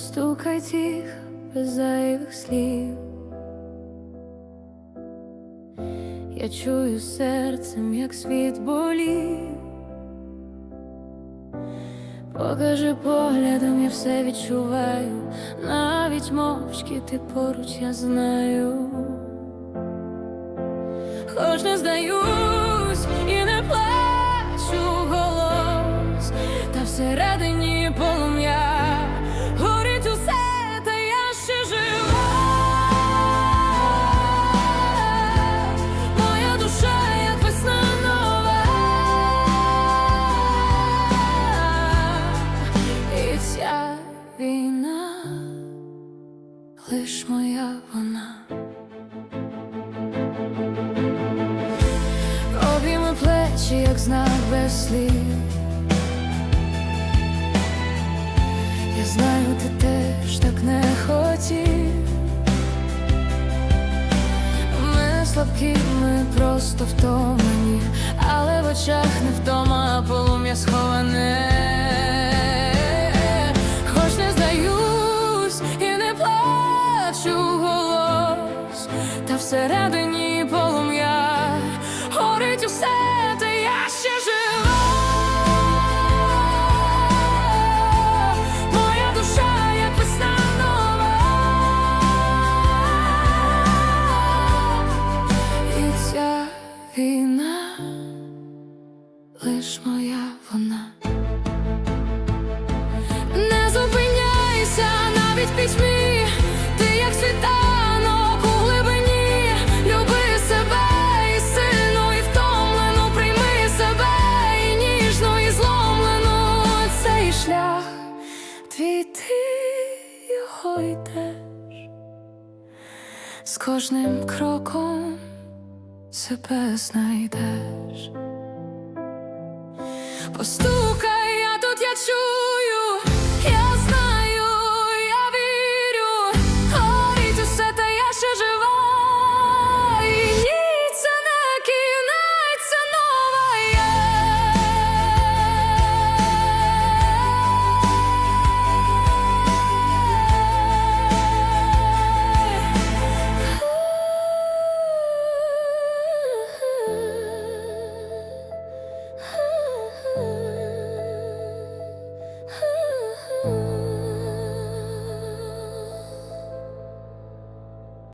постукай тихо, без зайвих слів. Я чую серцем, як світ болів. Покажи поглядом, я все відчуваю, навіть мовчки ти поруч, я знаю. Хоч не здаюсь лиш моя вона. Обійми плечі, як знак без слів. Я знаю, ти теж так не хотів. Ми слабкі, ми просто втомлені, але в очах не втома, полум'я сховане. Всередині полум'я горить усе, та я ще жива. Моя душа, як весна і війна лиш моя вона. Не зупиняйся навіть в Z każdym krokiem sobie znajdziesz Postukaj